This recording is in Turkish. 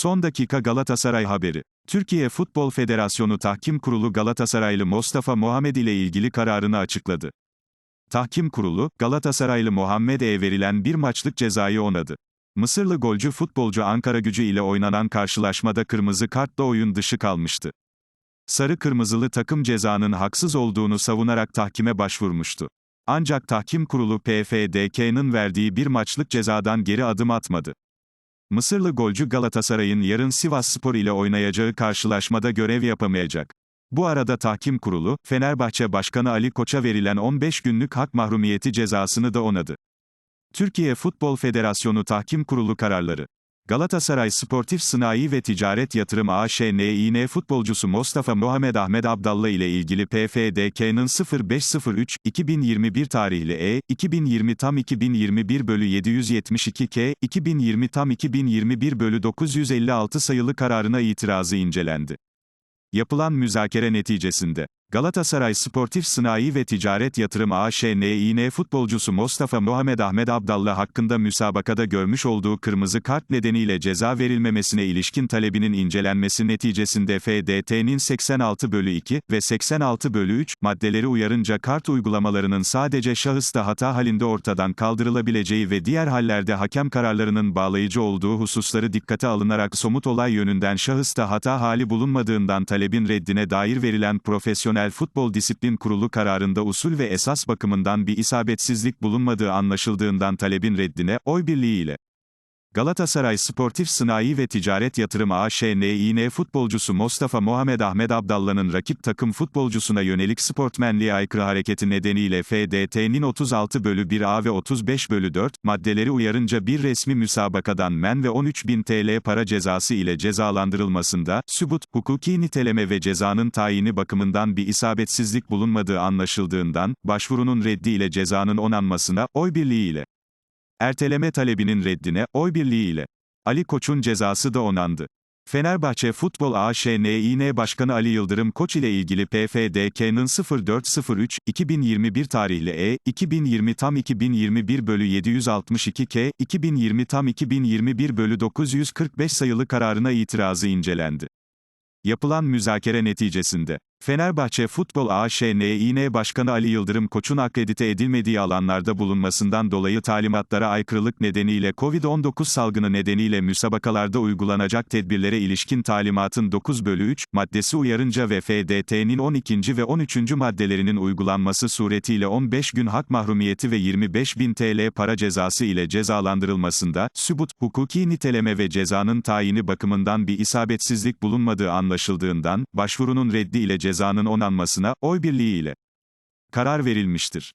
Son dakika Galatasaray haberi. Türkiye Futbol Federasyonu Tahkim Kurulu Galatasaraylı Mustafa Muhammed ile ilgili kararını açıkladı. Tahkim Kurulu, Galatasaraylı Muhammed'e verilen bir maçlık cezayı onadı. Mısırlı golcü futbolcu Ankara gücü ile oynanan karşılaşmada kırmızı kartla oyun dışı kalmıştı. Sarı kırmızılı takım cezanın haksız olduğunu savunarak tahkime başvurmuştu. Ancak tahkim kurulu PFDK'nın verdiği bir maçlık cezadan geri adım atmadı. Mısırlı golcü Galatasaray'ın yarın Sivasspor ile oynayacağı karşılaşmada görev yapamayacak. Bu arada tahkim kurulu, Fenerbahçe Başkanı Ali Koç'a verilen 15 günlük hak mahrumiyeti cezasını da onadı. Türkiye Futbol Federasyonu Tahkim Kurulu kararları. Galatasaray Sportif Sınai ve Ticaret Yatırım AŞ NİN futbolcusu Mustafa Muhammed Ahmet Abdallah ile ilgili PFDK'nın 0503-2021 tarihli E, 2020 tam 2021 bölü 772 K, 2020 tam 2021 bölü 956 sayılı kararına itirazı incelendi. Yapılan müzakere neticesinde, Galatasaray Sportif Sınai ve Ticaret Yatırım AŞ NİN futbolcusu Mustafa Muhammed Ahmet Abdallah hakkında müsabakada görmüş olduğu kırmızı kart nedeniyle ceza verilmemesine ilişkin talebinin incelenmesi neticesinde FDT'nin 86 bölü 2 ve 86 bölü 3 maddeleri uyarınca kart uygulamalarının sadece şahısta hata halinde ortadan kaldırılabileceği ve diğer hallerde hakem kararlarının bağlayıcı olduğu hususları dikkate alınarak somut olay yönünden şahısta hata hali bulunmadığından talebin reddine dair verilen profesyonel Futbol Disiplin Kurulu kararında usul ve esas bakımından bir isabetsizlik bulunmadığı anlaşıldığından talebin reddine, oy birliğiyle. Galatasaray Sportif Sınai ve Ticaret Yatırım AŞ NİN futbolcusu Mustafa Muhammed Ahmet Abdallah'ın rakip takım futbolcusuna yönelik sportmenliğe aykırı hareketi nedeniyle FDT'nin 36 bölü 1 A ve 35 bölü 4 maddeleri uyarınca bir resmi müsabakadan men ve 13.000 TL para cezası ile cezalandırılmasında, sübut, hukuki niteleme ve cezanın tayini bakımından bir isabetsizlik bulunmadığı anlaşıldığından, başvurunun reddi ile cezanın onanmasına, oy birliğiyle. Erteleme talebinin reddine, oy birliğiyle. Ali Koç'un cezası da onandı. Fenerbahçe Futbol AŞ NİN Başkanı Ali Yıldırım Koç ile ilgili PFDK'nın 0403-2021 tarihli E, 2020 tam 2021 bölü 762 K, 2020 tam 2021 bölü 945 sayılı kararına itirazı incelendi. Yapılan müzakere neticesinde, Fenerbahçe Futbol AŞ NİN Başkanı Ali Yıldırım Koç'un akredite edilmediği alanlarda bulunmasından dolayı talimatlara aykırılık nedeniyle COVID-19 salgını nedeniyle müsabakalarda uygulanacak tedbirlere ilişkin talimatın 9 bölü 3 maddesi uyarınca ve FDT'nin 12. ve 13. maddelerinin uygulanması suretiyle 15 gün hak mahrumiyeti ve 25 bin TL para cezası ile cezalandırılmasında, sübut, hukuki niteleme ve cezanın tayini bakımından bir isabetsizlik bulunmadığı anlaşıldığından, başvurunun reddi ile cezanın onanmasına, oy birliğiyle karar verilmiştir.